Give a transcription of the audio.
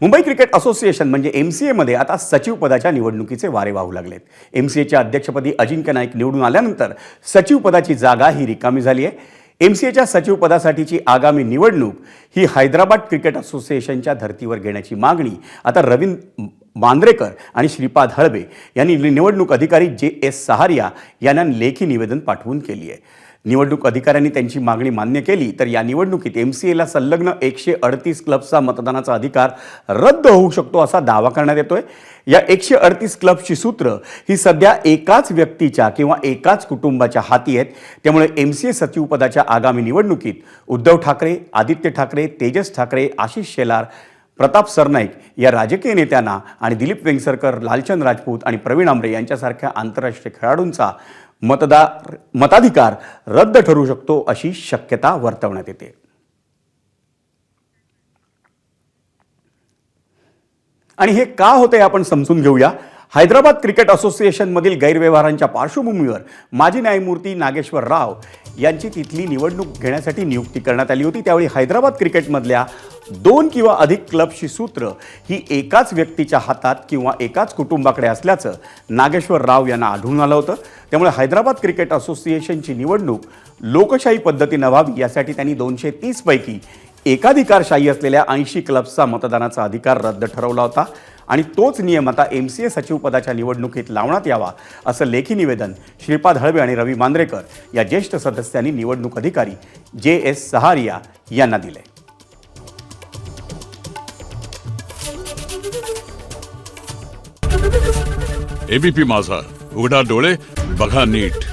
Mumbai cricket association म्हणजे M C एमध्ये आता सचिवपदाच्या निवडणुकीचे वारे वाहू लागलेत. एम सी एच्या अध्यक्षपदी अजिंक्य नाईक निवडून आल्यानंतर सचिवपदाची जागा ही रिकामी झाली आहे. एम सी एच्या सचिवपदासाठीची आगामी निवडणूक ही हैदराबाद क्रिकेट असोसिएशनच्या धर्तीवर घेण्याची मागणी आता रवींद्र मांद्रेकर आणि श्रीपाद हळबे यांनी निवडणूक अधिकारी जे एस सहारिया यांना लेखी निवेदन पाठवून केली आहे. निवडणूक अधिकाऱ्यांनी त्यांची मागणी मान्य केली तर या निवडणुकीत एम सी एला संलग्न एकशे अडतीस क्लबचा मतदानाचा अधिकार रद्द होऊ शकतो असा दावा करण्यात येतोय. या एकशे अडतीस क्लबची सूत्र ही सध्या एकाच व्यक्तीच्या किंवा एकाच कुटुंबाच्या हाती आहेत. त्यामुळे एम सी ए सचिवपदाच्या आगामी निवडणुकीत उद्धव ठाकरे आदित्य ठाकरे तेजस ठाकरे आशिष शेलार प्रताप सरनाईक या राजकीय नेत्यांना आणि दिलीप वेंगसरकर लालचंद राजपूत आणि प्रवीण आमरे यांच्यासारख्या आंतरराष्ट्रीय खेळाडूंचा मतदार मताधिकार रद्द ठरू शकतो अशी शक्यता वर्तवण्यात येते. आणि हे का होते आपण समजून घेऊया. हैदराबाद क्रिकेट असोसिएशनमधील गैरव्यवहारांच्या पार्श्वभूमीवर माजी न्यायमूर्ती नागेश्वर राव यांची तिथली निवडणूक घेण्यासाठी नियुक्ती करण्यात आली होती. त्यावेळी हैदराबाद क्रिकेटमधल्या दोन किंवा अधिक क्लबची सूत्र ही एकाच व्यक्तीच्या हातात किंवा एकाच कुटुंबाकडे असल्याचं नागेश्वर राव यांना आढळून आलं होतं. त्यामुळे हैदराबाद क्रिकेट असोसिएशनची निवडणूक लोकशाही पद्धतीनं व्हावी यासाठी त्यांनी दोनशे तीसपैकी एकाधिकारशाही असलेल्या ऐंशी क्लब्सचा मतदानाचा अधिकार रद्द ठरवला होता. आणि तोच नियम आता एम सी ए सचिवपदाच्या निवडणुकीत लावण्यात यावा असं लेखी निवेदन श्रीपाद हळबे आणि रवी मांद्रेकर या ज्येष्ठ सदस्यांनी निवडणूक अधिकारी जे एस सहारिया यांना दिले. एबीपी माझा. उघडा डोळे बघा नीट.